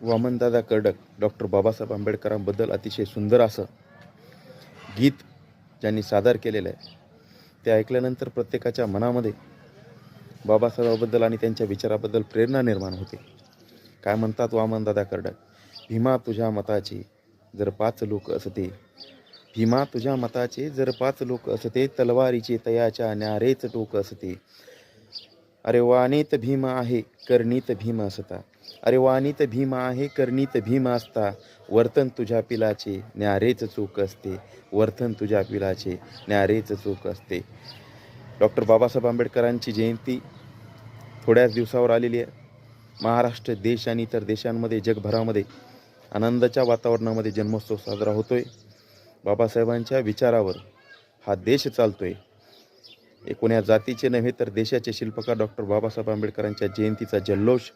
Wamandada Kardak doctor Babasaheb आंबेडकरांबद्दल अतिशय सुंदर असं गीत ज्यांनी सादर केलेलं आहे ते ऐकल्यानंतर प्रत्येकाच्या मनामध्ये बाबासाहेबाबद्दल आणि त्यांच्या विचाराबद्दल प्रेरणा निर्माण होते. काय म्हणतात वामनदादा कर्डक? भीमा तुझ्या मताची जर पाच लोक असते भीमा तुझ्या मताचे जर पाच लोक असते तलवारीचे तयाच्या न्यारेच टोक असते अरे वाणीत भीम आहे कर्णीत भीम असता. अरे वाणीत भीम आहे कर्णीत भीम असता. वर्तन तुझ्या पिलाचे न्यारेच चूक असते. वर्तन तुझ्या पिलाचे न्यारेच चूक असते. डॉक्टर बाबासाहेब आंबेडकरांची जयंती थोड्याच दिवसावर आलेली आहे. महाराष्ट्र देश आणि इतर देशांमध्ये जगभरामध्ये आनंदाच्या वातावरणामध्ये जन्मोत्सव साजरा होतोय. बाबासाहेबांच्या विचारावर हा देश चालतोय. कोण्या जातीचे नव्हे तर देशाचे शिल्पकार डॉक्टर बाबासाहेब आंबेडकरांच्या जयंतीचा जल्लोष.